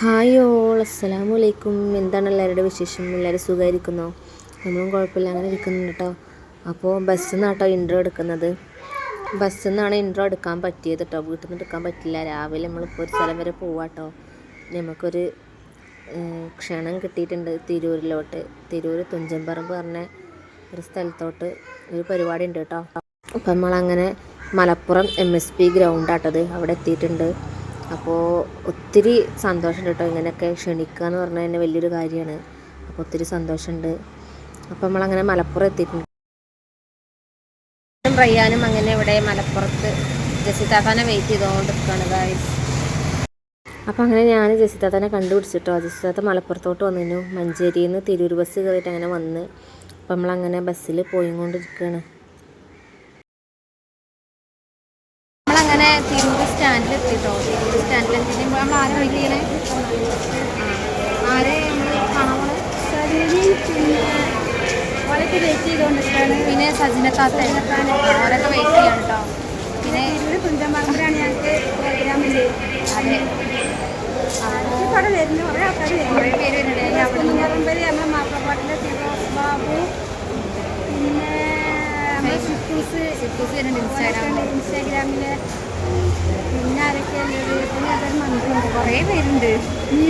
Hi all അസ്സലാമു അലൈക്കും. എന്താണ് എല്ലാവരുടെ വിശേഷം? എല്ലാവരും സുഖമായിരിക്കുന്നോ? നമ്മളും കുഴപ്പമില്ല അങ്ങനെ ഇരിക്കുന്നുണ്ട് കേട്ടോ. അപ്പോൾ ബസ്സിൽ നിന്നാണ് കേട്ടോ ഇൻട്രോ എടുക്കുന്നത്. ബസ്സിൽ നിന്നാണ് ഇൻട്രോ എടുക്കാൻ പറ്റിയത് കേട്ടോ. വീട്ടിൽ നിന്ന് എടുക്കാൻ പറ്റില്ല. രാവിലെ നമ്മളിപ്പോൾ ഒരു സ്ഥലം വരെ പോവാം കേട്ടോ. നമുക്കൊരു ക്ഷണം കിട്ടിയിട്ടുണ്ട് തിരൂരിലോട്ട്. തിരൂർ തുഞ്ചൻപറമ്പ് പറഞ്ഞ ഒരു സ്ഥലത്തോട്ട് ഒരു പരിപാടി ഉണ്ട് കേട്ടോ. അപ്പം നമ്മളങ്ങനെ മലപ്പുറം എം എസ് പി ഗ്രൗണ്ടാട്ടത് അവിടെ എത്തിയിട്ടുണ്ട്. അപ്പോൾ ഒത്തിരി സന്തോഷമുണ്ട് കേട്ടോ ഇങ്ങനെയൊക്കെ ക്ഷണിക്കുക എന്ന് പറഞ്ഞാൽ തന്നെ വലിയൊരു കാര്യമാണ്. അപ്പോൾ ഒത്തിരി സന്തോഷമുണ്ട്. അപ്പോൾ നമ്മളങ്ങനെ മലപ്പുറം എത്തിയിട്ടുണ്ട്. റയ്യാനും അങ്ങനെ ഇവിടെ മലപ്പുറത്ത് ജസിതാത്താനെ വെയിറ്റ് ചെയ്തുകൊണ്ടിരിക്കുകയാണ് ഗായ്സ് അപ്പോൾ അങ്ങനെ ഞാൻ ജസിതാത്താനെ കണ്ടുപിടിച്ചിട്ടോ ജസിതാത്ത മലപ്പുറത്തോട്ട് വന്നിരുന്നു. മഞ്ചേരിയിൽ നിന്ന് തിരൂർ ബസ് കയറിയിട്ട് അങ്ങനെ വന്ന്. അപ്പോൾ നമ്മളങ്ങനെ ബസ്സിൽ പോയിക്കൊണ്ടിരിക്കുകയാണ്. നമ്മളങ്ങനെ തിരൂർ സ്റ്റാൻഡിൽ എത്തിട്ടോ? തിരൂർ സ്റ്റാൻഡിൽ എത്തിയിട്ട് നമ്മൾ ആരെ വെയിറ്റ് ചെയ്യണേ ആരെ വെയിറ്റ് ചെയ്തുകൊണ്ടിരിക്കുകയാണ് പിന്നെ സജിനത്താത്ത അവരൊക്കെ വെയിറ്റ് ചെയ്യണം കേട്ടോ പിന്നെ ഇവിടെ ഞങ്ങൾക്ക് അതെ. അവിടെ വരുന്നു? കുറേ ആൾക്കാർ കുറേ പേര് വരുന്നുണ്ട്. അവിടെ നിന്ന് തുഞ്ചമ്പറമ്പിൽ നമ്മുടെ മാപ്പിളപ്പാട്ടിലെ ഫിറോസ് ബാബു. പിന്നെ നമ്മുടെ സിത്തൂസ് സിറ്റൂസ് വരുന്നുണ്ട് ഇൻസ്റ്റാഗ്രാം ഇൻസ്റ്റാഗ്രാമിലെ പിന്നെ ആരൊക്കെയാണ് പിന്നെ അതൊരു മന്ത്രിയുണ്ട് കുറേ പേരുണ്ട്.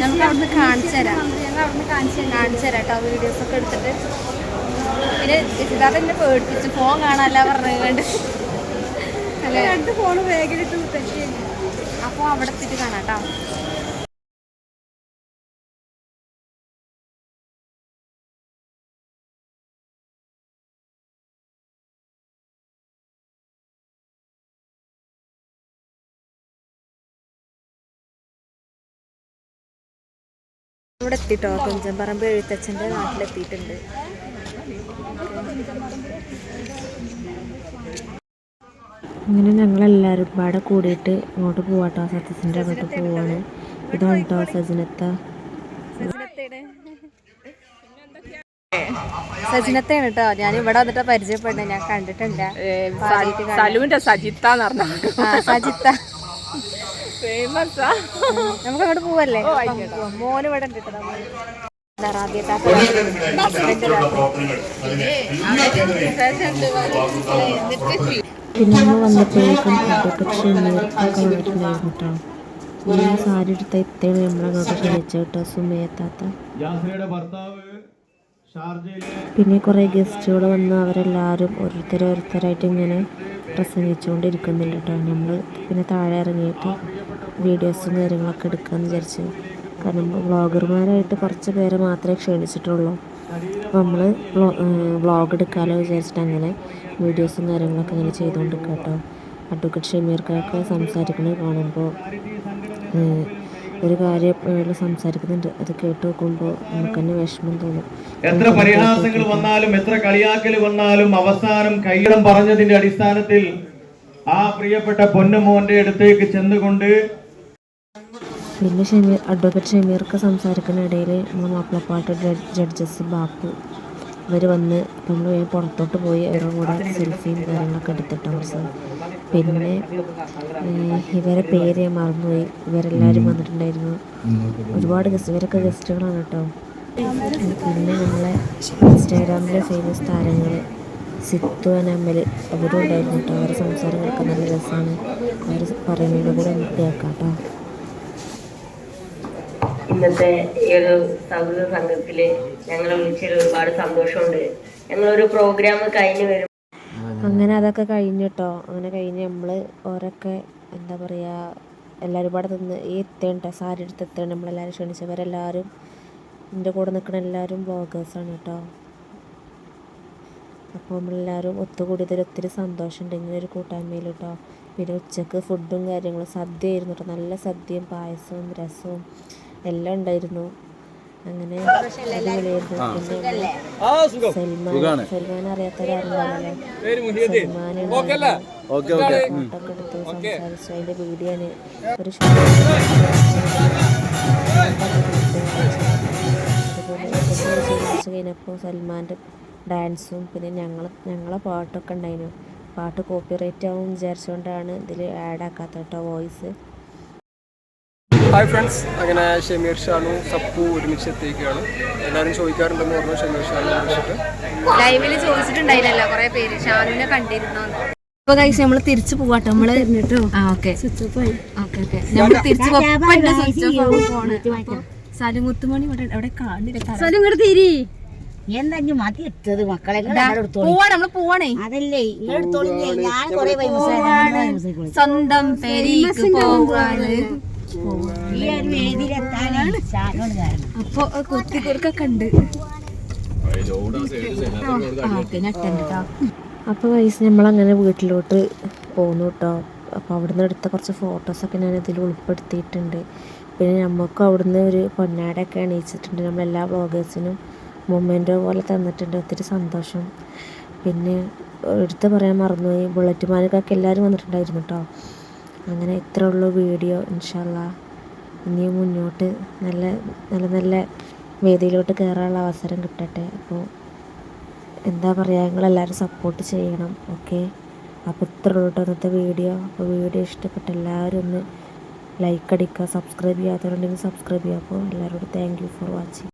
നമുക്ക് അവിടുന്ന് കാണിച്ചു തരാം. ഞങ്ങൾ അവിടുന്ന് കാണിച്ചു കാണിച്ചു തരാം കേട്ടോ വീഡിയോസൊക്കെ എടുത്തിട്ട്. പിന്നെ സിദ്ധാർത്ഥ എന്നെ പേടിപ്പിച്ച്. ഫോൺ കാണാനല്ല പറഞ്ഞുകൊണ്ട് രണ്ട് ഫോണ് ഇട്ട് തെറ്റി അപ്പോൾ അവിടെ എത്തിയിട്ട് കാണാം കേട്ടോ. ഇവിടെ എത്തിട്ടോ? കുഞ്ചമ്പറമ്പ് എഴുത്തച്ഛന്റെ നാട്ടിലെത്തിയിട്ടുണ്ട്. അങ്ങനെ ഞങ്ങളെല്ലാവരും പാടെ കൂടിയിട്ട് ഇങ്ങോട്ട് പോവാട്ടോ. സത്യസിന്റെ അങ്ങോട്ട് പോവാണ്. ഇതാണ് കേട്ടോ സജിനത്ത. സജിനത്തെയാണ് കേട്ടോ ഞാൻ ഇവിടെ വന്നിട്ട് പരിചയപ്പെടുന്നത്. ഞാൻ കണ്ടിട്ടുണ്ട്. സജിത്ത എന്ന് പറഞ്ഞ ആ, സജിത്ത. ഫേമസാ നമുക്ക് അങ്ങോട്ട് പോവല്ലേ. മോന് ഇവിടെ ഉണ്ട്. പിന്നെ നമ്മൾ വന്നപ്പോഴേക്കും അഡ്വക്കറ്റ് ഷമീർക്കൊക്കെ വന്നിട്ടുണ്ടായിരുന്നു കേട്ടോ. ഈ സാരി എടുത്ത ഇത്തയാണ് നമ്മളങ്ങോട്ട് ക്ഷണിച്ചത് കേട്ടോ സുമയത്താത്ത ജാഫ്രിയുടെ ഭർത്താവ് ഷാർജയിലെ പിന്നെ കുറേ ഗസ്റ്റുകൾ വന്ന് അവരെല്ലാവരും ഓരോരുത്തരോരുത്തരായിട്ട് ഇങ്ങനെ പ്രസംഗിച്ചുകൊണ്ടിരിക്കുന്നുണ്ട് കേട്ടോ. നമ്മൾ പിന്നെ താഴെ ഇറങ്ങിയിട്ട് വീഡിയോസും കാര്യങ്ങളൊക്കെ എടുക്കാമെന്ന് വിചാരിച്ച്. കാരണം വ്ളോഗർമാരായിട്ട് കുറച്ച് പേരെ മാത്രമേ ക്ഷണിച്ചിട്ടുള്ളൂ. അപ്പോൾ നമ്മൾ വ്ളോഗ് എടുക്കാമല്ലോ വിചാരിച്ചിട്ട് അങ്ങനെ വീഡിയോസും കാര്യങ്ങളൊക്കെ അങ്ങനെ ചെയ്തുകൊണ്ടിരിക്കുക കേട്ടോ അഡ്വക്കറ്റ് ഷമീർക്കൊക്കെ സംസാരിക്കുന്നത് കാണുമ്പോൾ ഒരു കാര്യം സംസാരിക്കുന്നുണ്ട്. അത് കേട്ട് നോക്കുമ്പോൾ നമുക്ക് തന്നെ വിഷമം തോന്നും. എത്ര പരിഹാസങ്ങൾ വന്നാലും എത്ര കളിയാക്കൽ വന്നാലും അവസാനം കൈയിടം പറഞ്ഞതിന്റെ അടിസ്ഥാനത്തിൽ ആ പ്രിയപ്പെട്ട പൊന്നുമോന്റെ അടുത്തേക്ക് ചെന്നുകൊണ്ട് പിന്നെ ഷമീർ അഡ്വക്കേറ്റ് സംസാരിക്കുന്ന ഇടയിൽ നമ്മുടെ മാപ്പിളപ്പാട്ട് ജഡ്ജസ് ബാപ്പു ഇവർ വന്ന് നമ്മൾ പുറത്തോട്ട് പോയി അവരുടെ കൂടെ സെൽഫിയും കാര്യങ്ങളൊക്കെ എടുത്തിട്ട് അവസാനം. പിന്നെ ഇവരെ പേര് ഞാൻ മറന്നുപോയി. ഇവരെല്ലാവരും വന്നിട്ടുണ്ടായിരുന്നു. ഒരുപാട് ഗസ്റ്റ് ഇവരൊക്കെ ഗസ്റ്റുകളാണ് കേട്ടോ. പിന്നെ നമ്മളെ ഇൻസ്റ്റാഗ്രാമിലെ ഫേമസ് താരങ്ങൾ സിത്തു അനമ്മൽ അവരും ഉണ്ടായിരുന്നു കേട്ടോ. അവരുടെ കേൾക്കാൻ നല്ല രസമാണ്. അവർ പറയുന്നതിന്റെ കൂടെ കേൾക്കാം കേട്ടോ. ഇന്നത്തെ ഈ ഒരു സൗഹൃദ സംഘത്തിൽ ഞങ്ങളെ വിളിച്ചതിൽ ഒരുപാട് സന്തോഷമുണ്ട്. ഞങ്ങളൊരു പ്രോഗ്രാം കഴിഞ്ഞു വരും. അങ്ങനെ അതൊക്കെ കഴിഞ്ഞിട്ടോ? അങ്ങനെ കഴിഞ്ഞ് നമ്മൾ ഓരൊക്കെ എന്താ പറയുക എല്ലാവരും പാടെ നിന്ന് ഈ എത്തേണ്ട? സാരി എടുത്ത് എത്തേണ്ട? നമ്മളെല്ലാവരും ക്ഷണിച്ചവരെല്ലാവരും എന്റെ കൂടെ നിൽക്കുന്ന എല്ലാവരും ബ്ലോഗേഴ്സാണ് കേട്ടോ അപ്പോൾ നമ്മളെല്ലാവരും ഒത്തുകൂടിയതിൽ ഒത്തിരി സന്തോഷമുണ്ട്. ഇങ്ങനെ ഒരു കൂട്ടായ്മയിൽ കേട്ടോ പിന്നെ ഉച്ചയ്ക്ക് ഫുഡും കാര്യങ്ങളും സദ്യ ആയിരുന്നു കേട്ടോ നല്ല സദ്യയും പായസവും രസവും. എല്ലാം ഉണ്ടായിരുന്നു. അങ്ങനെ സൽമാൻ സൽമാൻ ഫോട്ടോക്കെ എടുത്ത് സംസാരിച്ചു. അതിന്റെ വീഡിയോ ഒരു കഴിഞ്ഞപ്പോൾ സൽമാന്റെ ഡാൻസും പിന്നെ ഞങ്ങൾ ഞങ്ങളെ പാട്ടൊക്കെ ഉണ്ടായിരുന്നു. പാട്ട് കോപ്പി റൈറ്റ് ആവും വിചാരിച്ചുകൊണ്ടാണ് ഇതിൽ ആഡ് ആക്കാത്ത കേട്ടോ വോയിസ് ഹായ് ഫ്രണ്ട്സ് അങ്ങനെ ഷമീർ ഷാനു സപ്പു ഒരുമിച്ച് എത്തിയിരിക്കുകയാണ്. എല്ലാവരും ചോദിക്കാറുണ്ടെന്ന് പറഞ്ഞു ഷമീർ ഷാനു വിളിച്ചിട്ട്. ലൈവിൽ ചോദിച്ചിട്ടുണ്ടായിരുന്നല്ലോ കുറെ പേര് ഷാനുവിനെ കണ്ടിരുന്നോ ഇപ്പൊ കഴിച്ച് നമ്മൾ തിരിച്ചു പോവാട്ടോ. നമ്മൾ ആ ഓക്കെ ഓക്കെ ഓക്കെ നമ്മൾ തിരിച്ചു പോവാണ് സലുമുത്തുമണി ഇവിടെ എവിടെ കാണില്ല. ഇങ്ങോട്ട് തിരി. എന്താ ഇനി മതി ഇട്ടത് മക്കളെ പോവാ നമ്മൾ പോവാണേ. അതല്ലേ ഞാൻ സ്വന്തം പെരീക്ക് പോവാണ്. അപ്പൊ കുത്തിക്കുറുക്കൊക്കെ ഉണ്ട്. അപ്പോൾ വയസ്സ് നമ്മളങ്ങനെ വീട്ടിലോട്ട് പോന്നു കേട്ടോ അപ്പോൾ അവിടുന്ന് എടുത്ത കുറച്ച് ഫോട്ടോസൊക്കെ ഞാൻ ഇതിൽ ഉൾപ്പെടുത്തിയിട്ടുണ്ട്. പിന്നെ നമുക്കും അവിടുന്ന് ഒരു പൊന്നാടൊക്കെ അണിയിച്ചിട്ടുണ്ട് നമ്മളെല്ലാ ബ്ലോഗേഴ്സിനും മൊമെന്റോ പോലെ തന്നിട്ടുണ്ട്. ഒത്തിരി സന്തോഷം. പിന്നെ എടുത്ത് പറയാൻ മറന്നുപോയി. ബുള്ളറ്റ് മാനൊക്കെ എല്ലാവരും വന്നിട്ടുണ്ടായിരുന്നു കേട്ടോ അങ്ങനെ ഇത്ര ഉള്ളൂ വീഡിയോ ഇൻഷല്ല ഇനിയും മുന്നോട്ട് നല്ല നല്ല നല്ല വേദിയിലോട്ട് കയറാനുള്ള അവസരം കിട്ടട്ടെ. അപ്പോൾ എന്താ പറയുക നിങ്ങളെല്ലാവരും സപ്പോർട്ട് ചെയ്യണം ഓക്കെ അപ്പോൾ ഇത്ര ഉള്ളൂ ഇന്നത്തെ വീഡിയോ. അപ്പോൾ വീഡിയോ ഇഷ്ടപ്പെട്ട എല്ലാവരും ഒന്ന് ലൈക്ക് അടിക്കുക സബ്സ്ക്രൈബ് ചെയ്യാത്തവരുണ്ടെങ്കിൽ സബ്സ്ക്രൈബ് ചെയ്യുക. അപ്പോൾ എല്ലാവരോടും താങ്ക് യു ഫോർ വാച്ചിങ്